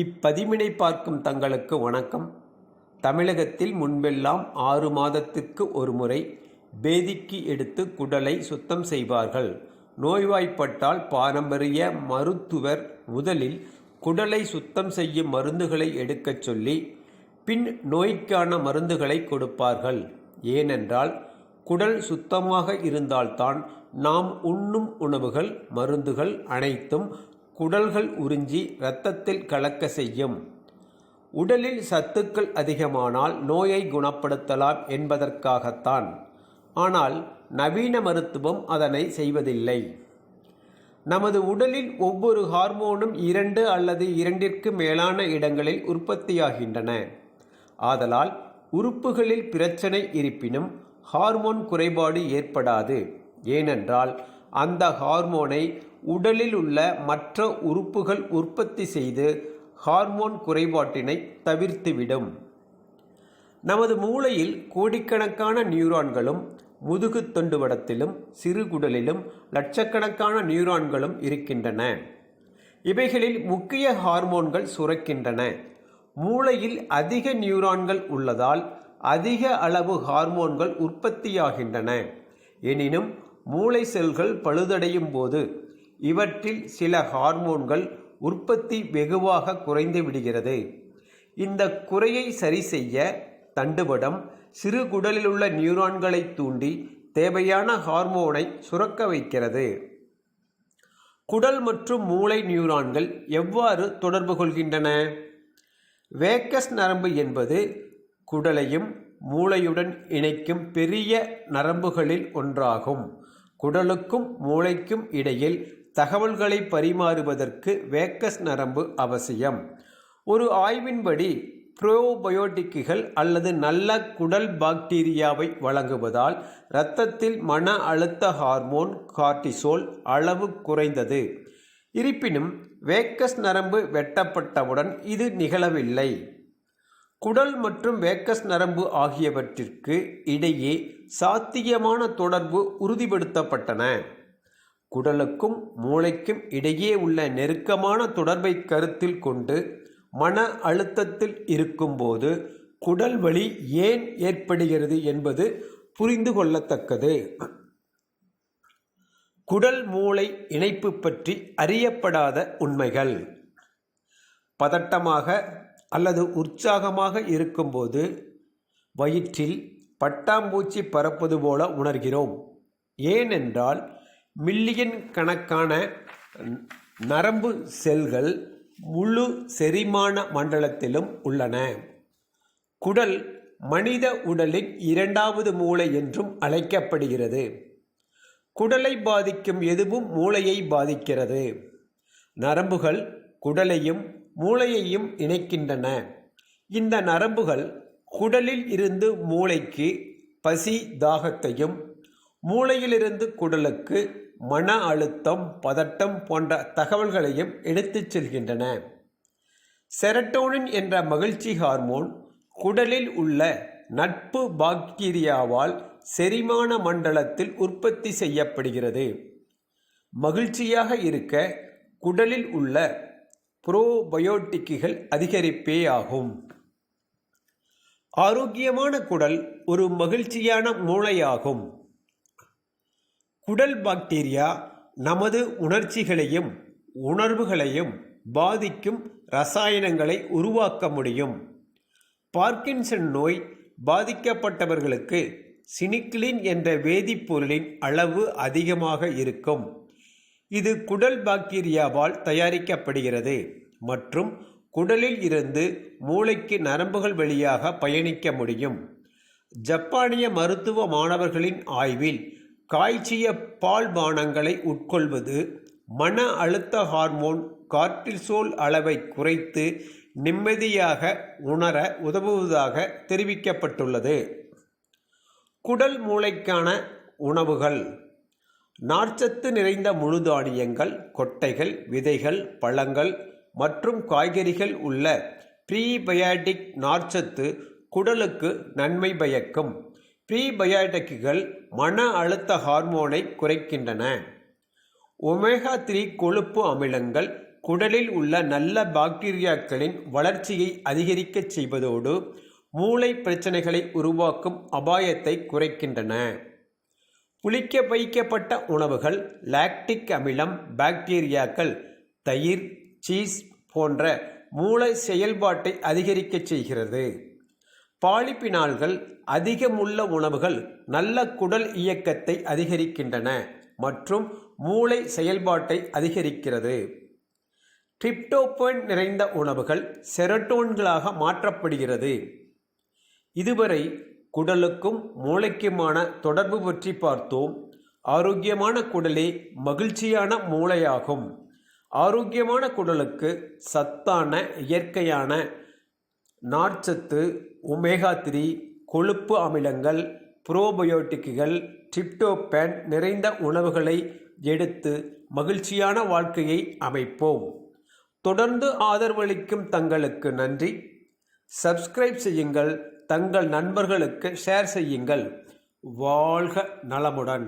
இப்பதிவினை பார்க்கும் தங்களுக்கு வணக்கம். தமிழகத்தில் முன்பெல்லாம் ஆறு மாதத்திற்கு ஒருமுறை பேதிக்கு எடுத்து குடலை சுத்தம் செய்வார்கள். நோய்வாய்ப்பட்டால் பாரம்பரிய மருத்துவர் முதலில் குடலை சுத்தம் செய்யும் மருந்துகளை எடுக்கச் சொல்லி பின் நோய்க்கான மருந்துகளை கொடுப்பார்கள். ஏனென்றால் குடல் சுத்தமாக இருந்தால்தான் நாம் உண்ணும் உணவுகள் மருந்துகள் அனைத்தும் குடல்கள் உறிஞ்சி இரத்தத்தில் கலக்க செய்யும். உடலில் சத்துக்கள் அதிகமானால் நோயை குணப்படுத்தலாம் என்பதற்காகத்தான். ஆனால் நவீன மருத்துவம் அதனை செய்வதில்லை. நமது உடலில் ஒவ்வொரு ஹார்மோனும் இரண்டு அல்லது இரண்டிற்கு மேலான இடங்களில் உற்பத்தியாகின்றன. ஆதலால் உறுப்புகளில் பிரச்சனை இருப்பினும் ஹார்மோன் குறைபாடு ஏற்படாது. ஏனென்றால் அந்த ஹார்மோனை உடலில் உள்ள மற்ற உறுப்புகள் உற்பத்தி செய்து ஹார்மோன் குறைபாட்டினை தவிர்த்துவிடும். நமது மூளையில் கோடிக்கணக்கான நியூரான்களும் முதுகு தொண்டுவடத்திலும் சிறுகுடலிலும் லட்சக்கணக்கான நியூரான்களும் இருக்கின்றன. இவைகளில் முக்கிய ஹார்மோன்கள் சுரக்கின்றன. மூளையில் அதிக நியூரான்கள் உள்ளதால் அதிக அளவு ஹார்மோன்கள் உற்பத்தியாகின்றன. எனினும் மூளை செல்கள் பழுதடையும் போது இவற்றில் சில ஹார்மோன்கள் உற்பத்தி வெகுவாக குறைந்து விடுகிறது. இந்த குறையை சரி செய்ய தண்டுபடம் சிறு குடலில் உள்ள நியூரான்களை தூண்டி தேவையான ஹார்மோனை சுரக்க வைக்கிறது. குடல் மற்றும் மூளை நியூரான்கள் எவ்வாறு தொடர்பு கொள்கின்றன? வேக்கஸ் நரம்பு என்பது குடலையும் மூளையுடன் இணைக்கும் பெரிய நரம்புகளில் ஒன்றாகும். குடலுக்கும் மூளைக்கும் இடையில் தகவல்களை பரிமாறுவதற்கு வேக்கஸ் நரம்பு அவசியம். ஒரு ஆய்வின்படி ப்ரோபயோட்டிக்குகள் அல்லது நல்ல குடல் பாக்டீரியாவை வழங்குவதால் இரத்தத்தில் மன அழுத்த ஹார்மோன் கார்டிசோல் அளவு குறைந்தது. இருப்பினும் வேக்கஸ் நரம்பு வெட்டப்பட்டவுடன் இது நிகழவில்லை. குடல் மற்றும் வேக்கஸ் நரம்பு ஆகியவற்றிற்கு இடையே சாத்தியமான தொடர்பு உறுதிப்படுத்தப்பட்டன. குடலுக்கும் மூளைக்கும் இடையே உள்ள நெருக்கமான தொடர்பை கருத்தில் கொண்டு மன அழுத்தத்தில் இருக்கும்போது குடல் வலி ஏன் ஏற்படுகிறது என்பது புரிந்து கொள்ளத்தக்கது. குடல் மூளை இணைப்பு பற்றி அறியப்படாத உண்மைகள். பதட்டமாக அல்லது உற்சாகமாக இருக்கும்போது வயிற்றில் பட்டாம்பூச்சி பறப்பது போல உணர்கிறோம். ஏனென்றால் மில்லியன் கணக்கான நரம்பு செல்கள் முழு செரிமான மண்டலத்திலும் உள்ளன. குடல் மனித உடலின் இரண்டாவது மூளை என்றும் அழைக்கப்படுகிறது. குடலை பாதிக்கும் எதுவும் மூளையை பாதிக்கிறது. நரம்புகள் குடலையும் மூளையையும் இணைக்கின்றன. இந்த நரம்புகள் குடலில் இருந்து மூளைக்கு பசி தாகத்தையும் மூளையிலிருந்து குடலுக்கு மன அழுத்தம் பதட்டம் போன்ற தகவல்களையும் எடுத்துச் செல்கின்றன. செரட்டோனின் என்ற மகிழ்ச்சி ஹார்மோன் குடலில் உள்ள நட்பு பாக்டீரியாவால் செரிமான மண்டலத்தில் உற்பத்தி செய்யப்படுகிறது. மகிழ்ச்சியாக இருக்க குடலில் உள்ள புரோபயோட்டிக்குகள் அதிகரிப்பே ஆகும் ஆரோக்கியமான குடல் ஒரு மகிழ்ச்சியான மூளையாகும். குடல் பாக்டீரியா நமது உணர்ச்சிகளையும் உணர்வுகளையும் பாதிக்கும் ரசாயனங்களை உருவாக்க முடியும். பார்க்கின்சன் நோய் பாதிக்கப்பட்டவர்களுக்கு சினிக்ளின் என்ற வேதிப்பொருளின் அளவு அதிகமாக இருக்கும். இது குடல் பாக்டீரியாவால் தயாரிக்கப்படுகிறது மற்றும் குடலில் இருந்து மூளைக்கு நரம்புகள் வழியாக பயணிக்க முடியும். ஜப்பானிய மருத்துவ மாணவர்களின் ஆய்வில் காய்ச்சிய பால் பானங்களை உட்கொள்வது மன அழுத்த ஹார்மோன் கார்டிசோல் அளவை குறைத்து நிம்மதியாக உணர உதவுவதாக தெரிவிக்கப்பட்டுள்ளது. குடல் மூளைக்கான உணவுகள் நார்ச்சத்து நிறைந்த முழு தானியங்கள் கொட்டைகள் விதைகள் பழங்கள் மற்றும் காய்கறிகள் உள்ள ப்ரீபயாட்டிக் நார்ச்சத்து குடலுக்கு நன்மை பயக்கும். ப்ரீபயாட்டிக்குகள் மன அழுத்த ஹார்மோனை குறைக்கின்றன. ஒமேகா த்ரீ கொழுப்பு அமிலங்கள் குடலில் உள்ள நல்ல பாக்டீரியாக்களின் வளர்ச்சியை அதிகரிக்கச் செய்வதோடு மூளை பிரச்சனைகளை உருவாக்கும் அபாயத்தை குறைக்கின்றன. புளிக்க வைக்கப்பட்ட உணவுகள் லாக்டிக் அமிலம் பாக்டீரியாக்கள் தயிர் சீஸ் போன்ற மூளை செயல்பாட்டை அதிகரிக்கச் செய்கிறது. பாலிபினால்கள் அதிகமுள்ள உணவுகள் நல்ல குடல் இயக்கத்தை அதிகரிக்கின்றன மற்றும் மூளை செயல்பாட்டை அதிகரிக்கிறது. டிரிப்டோபன் நிறைந்த உணவுகள் செரட்டோன்களாக மாற்றப்படுகிறது. இதுவரை குடலுக்கும் மூளைக்குமான தொடர்பு பற்றி பார்த்தோம். ஆரோக்கியமான குடலே மகிழ்ச்சியான மூளையாகும். ஆரோக்கியமான குடலுக்கு சத்தான இயற்கையான நார்ச்சத்து ஒமேகா த்ரீ கொழுப்பு அமிலங்கள் புரோபயோட்டிக்குகள் டிப்டோபேன் நிறைந்த உணவுகளை எடுத்து மகிழ்ச்சியான வாழ்க்கையை அமைப்போம். தொடர்ந்து ஆதரவளிக்கும் தங்களுக்கு நன்றி. சப்ஸ்கிரைப் செய்யுங்கள். தங்கள் நண்பர்களுக்கு ஷேர் செய்யுங்கள். வாழ்க நலமுடன்.